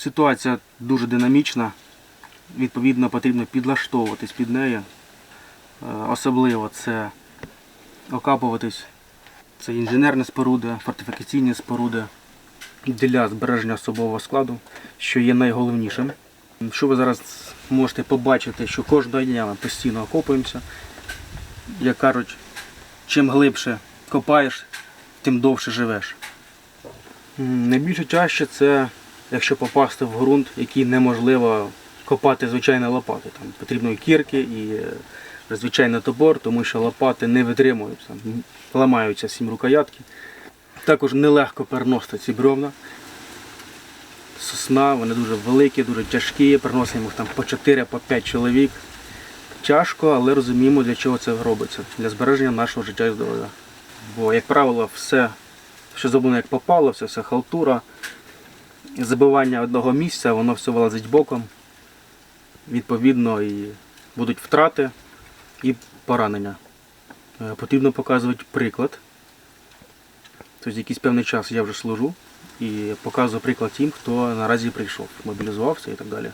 Ситуація дуже динамічна. Відповідно, потрібно підлаштовуватись під неї. Е, Особливо це окапуватись. Це інженерні споруди, фортифікаційні споруди для збереження особового складу, що є найголовнішим. Що ви зараз можете побачити, що кожного дня ми постійно окопуємося. Як кажуть, чим глибше копаєш, тим довше живеш. Найбільше чаще це, якщо попасти в ґрунт, який неможливо копати звичайно лопати. Там потрібно кірки, і е, звичайний топор, тому що лопати не витримують, там, ламаються сім рукоятки. Також нелегко переносити ці бревна. Сосна, вони дуже великі, дуже тяжкі, приносимо їх там по 4 по 5 чоловік. Тяжко, але розуміємо, для чого це робиться, для збереження нашого життя і здоров'я. Бо, як правило, все, що зроблено як попало, все, все халтура, забивання одного місця, воно все вилазить боком. Відповідно, і будуть втрати і поранення. Е, Потрібно показувати приклад. Тобто якийсь певний час я вже служу і показую приклад тим, хто наразі прийшов, мобілізувався і так далі.